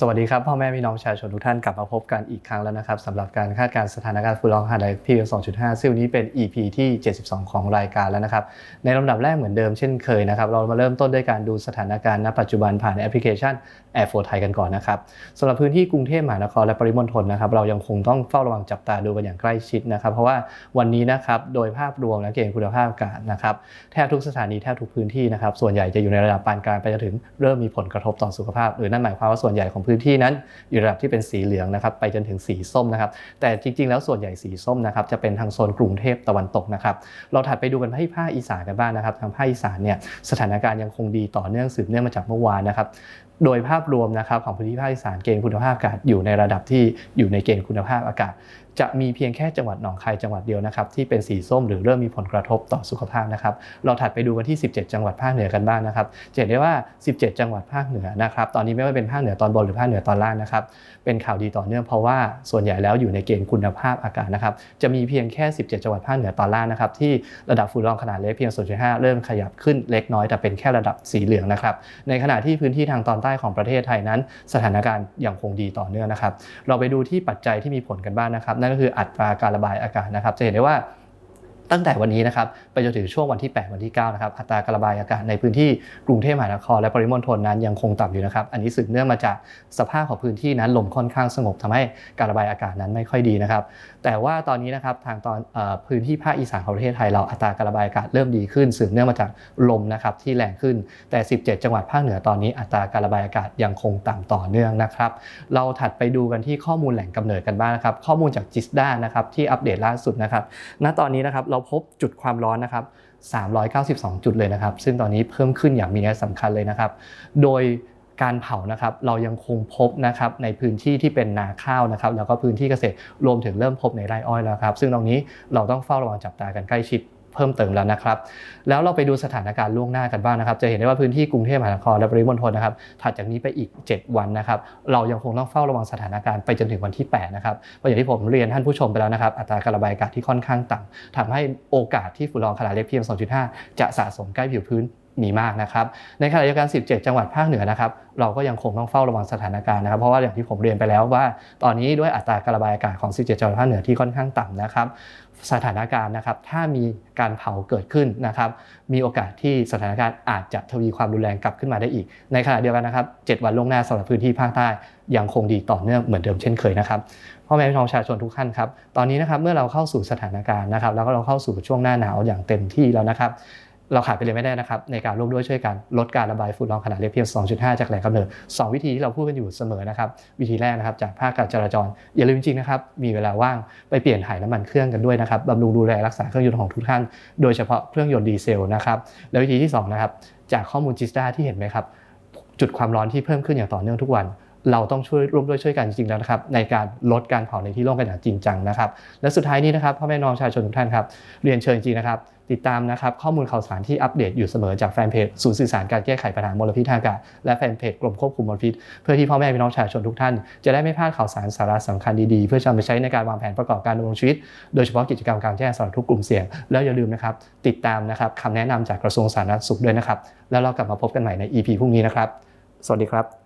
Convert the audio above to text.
สวัสดีครับพ่อแม่พี่น้องประชาชนทุกท่านกลับมาพบกันอีกครั้งแล้วนะครับสำหรับการคาดการณ์สถานการณ์ฝุ่นละอองขนาดเล็ก PM 2.5 ซึ่งวันนี้เป็น EP ที่ 72 ของรายการแล้วนะครับ ในลำดับแรกเหมือนเดิมเช่นเคยนะครับ เรามาเริ่มต้นด้วยการดูสถานการณ์ณปัจจุบันผ่านแอปพลิเคชัน Air 4 Thai กันก่อนนะครับสำหรับพื้นที่กรุงเทพมหานครและปริมณฑลนะครับเรายังคงต้องเฝ้าระวังจับตาดูกันอย่างใกล้ชิดนะครับ เพราะว่าวันนี้นะครับโดยภาพรวมและเกณฑ์คุณภาพอากาศนะครับแทบทุกสถานีแทบทุกพื้นที่นะครับส่วนใหญ่จะอยู่ในระดับปานกลางไปจนถึงเริ่มมีผลกระทบต่อสุขภาพหรือนั่นหมายความว่าส่วนใหญ่ของพื้นที่นั้นอยู่ระดับที่เป็นสีเหลืองนะครับไปจนถึงสีส้มนะครับแต่จริงๆ แล้วส่วนใหญ่สีส้มนะครับจะเป็นทางโซนกรุงเทพตะวันตกนะครับเราถัดไปดูกันที่ภาคอีสานกันบ้างนะครับทางภาคอีสานเนี่ยสถานการณ์ยังคงดีต่อเนื่องสืบเนื่องมาจากเมื่อวานนะครับโดยภาพรวมนะครับของพื้นที่ภาคอีสานเกณฑ์คุณภาพอากาศอยู่ในระดับที่อยู่ในเกณฑ์คุณภาพอากาศ จะมีเพียงแค่จังหวัดหนองคายจังหวัดเดียวนะครับที่เป็นสีส้มหรือเริ่มมีผลกระทบต่อสุขภาพนะครับเราถัดไปดูกันที่ 17 จังหวัดภาคเหนือกันบ้างนะครับจะเห็นได้ว่า 17 จังหวัดภาคเหนือนะครับตอนนี้ไม่ว่าเป็นภาคเหนือตอนบนหรือภาคเหนือตอนล่างนะครับ เป็นข่าวดีต่อเนื่องเพราะว่าส่วนใหญ่แล้วอยู่ในเกณฑ์คุณภาพอากาศนะครับ จะมีเพียงแค่ 17 จังหวัดภาคเหนือตอนล่างนะครับ ที่ระดับฝุ่นละอองขนาดเล็กเพียง 0.5 เริ่มขยับขึ้นเล็กน้อยแต่เป็นแค่ระดับสีเหลืองนะครับ ในขณะที่พื้นที่ทางตอนใต้ของประเทศไทยนั้น สถานการณ์ยังคงดีต่อเนื่องนะครับ เราไปดูที่ปัจจัยที่มีผลกันบ้างนะครับ นั่นก็คืออัตราการระบายอากาศนะครับ จะเห็นได้ว่า ตั้งแต่วันนี้นะครับไปจนถึงช่วงวันที่ 8 วันที่9นะครับอัตราการระบายอากาศในพื้นที่กรุงเทพมหานครและปริมณฑลนั้นยังคงต่ำอยู่นะครับ อันนี้สืบเนื่องมาจากสภาพของพื้นที่นั้นลมค่อนข้างสงบทำให้การระบายอากาศนั้นไม่ค่อยดีนะครับ แต่ว่าตอนนี้นะครับทางตอนอพื้นที่ภาคอีสานของประเทศไทยเราอัตราการระบายอากาศเริ่มดีขึ้น สืบเนื่องมาจากลมนะครับที่แรงขึ้นแต่ 17 จังหวัดภาคเหนือตอนนี้อัตราการระบายอากาศยังคงต่ำต่อเนื่องนะครับ เราถัดไปดูกันที่ข้อมูลแหล่งกำเนิดกันบ้างนะครับ ข้อมูลจากจิสด้านะครับที่อัปเดตล่าสุดนะครับ ณตอนนี้นะครับเราพบจุดความร้อนนะครับ 392 จุดเลยนะครับ ซึ่งตอนนี้เพิ่มขึ้นอย่างมีนัยสำคัญเลยนะครับ โดยการเผานะครับเรายังคงพบนะครับในพื้นที่ที่เป็นนาข้าวนะครับ แล้วก็พื้นที่เกษตรรวมถึงเริ่มพบในไร่อ้อยแล้วครับ ซึ่งตรงนี้เราต้องเฝ้าระวังจับตากันใกล้ชิด เพิ่มเติมแล้วนะครับ แล้วเราไปดูสถานการณ์ล่วงหน้ากันบ้างนะครับ จะเห็นได้ว่าพื้นที่กรุงเทพมหานครและปริมณฑลนะครับ ถัดจากนี้ไปอีก 7 วันนะครับ เรายังคงต้องเฝ้าระวังสถานการณ์ไปจนถึงวันที่ 8 นะครับเพราะอย่างที่ผมเรียนท่านผู้ชมไปแล้วนะครับ อัตราการระบายอากาศที่ค่อนข้างต่ำทำให้โอกาสที่ฝุ่นละอองขนาดเล็ก PM 2.5 จะสะสมใกล้ผิวพื้น มีมากนะครับ ในขณะเดียวกัน 17 จังหวัดภาคเหนือนะครับ เราก็ยังคงต้องเฝ้าระวังสถานการณ์นะครับ เพราะว่าอย่างที่ผมเรียนไปแล้วว่า ตอนนี้ด้วยอัตราการระบายอากาศของ 17 จังหวัดภาคเหนือที่ค่อนข้างต่ำนะครับ สถานการณ์นะครับ ถ้ามีการเผาเกิดขึ้นนะครับ มีโอกาสที่สถานการณ์อาจจะทวีความรุนแรงกลับขึ้นมาได้อีก ในขณะเดียวกันนะครับ 7 วันล่วงหน้าสำหรับพื้นที่ภาคใต้ยังคงดีต่อเนื่องเหมือนเดิมเช่นเคยนะครับพ่อแม่พี่น้องประชาชนทุกท่านครับ ตอนนี้นะครับเมื่อเราเข้าสู่สถานการณ์นะครับ แล้วก็เราเข้าสู่ช่วงหน้าหนาวอย่างเต็มที่แล้วนะครับ เราขาดไปเลยไม่ได้นะครับ ในการร่วมด้วยช่วยกันลดการระบายฝุ่นละอองขนาดเล็กเพียง 2.5 จากแหล่งกำเนิด 2 วิธีที่เราพูดกันอยู่เสมอนะครับ วิธีแรกนะครับจากภาคการจราจร อย่าลืมจริงนะครับ มีเวลาว่างไปเปลี่ยนถ่ายน้ำมันเครื่องกันด้วยนะครับบำรุงดูแลรักษาเครื่องยนต์ของทุกท่าน โดยเฉพาะเครื่องยนต์ดีเซลนะครับและวิธีที่สองนะครับจากข้อมูลจิสตาที่เห็นไหมครับจุดความร้อนที่เพิ่มขึ้นอย่างต่อเนื่องทุกวัน เราต้องช่วยร่วมด้วยช่วยกันจริงๆแล้วนะครับในการลดการเผาในที่โล่งกันอย่างจริงจังนะครับ และสุดท้ายนี้นะครับพ่อแม่น้องประชาชนทุกท่านครับเรียนเชิญจริงๆนะครับติดตามนะครับข้อมูลข่าวสารที่อัปเดตอยู่เสมอจากแฟนเพจศูนย์สื่อสารการแก้ไขปัญหามลพิษทางอากาศและแฟนเพจกรมควบคุมมลพิษ เพื่อที่พ่อแม่พี่น้องประชาชนทุกท่าน จะได้ไม่พลาดข่าวสารสาระสำคัญดีๆ เพื่อจะนำไปใช้ในการวางแผนประกอบการดำรงชีวิต โดยเฉพาะกิจกรรมกลารแจ้งสำหรับทุกกลุ่มเสี่ยง แล้วอย่าลืมนะครับติดตามนะครับคำแนะนำจากกระทรวงสาธารณสุขด้วยนะครับแล้วเรากลับมาพบกันใหม่ใน EP พรุ่งนี้นะครับ สวัสดีครับ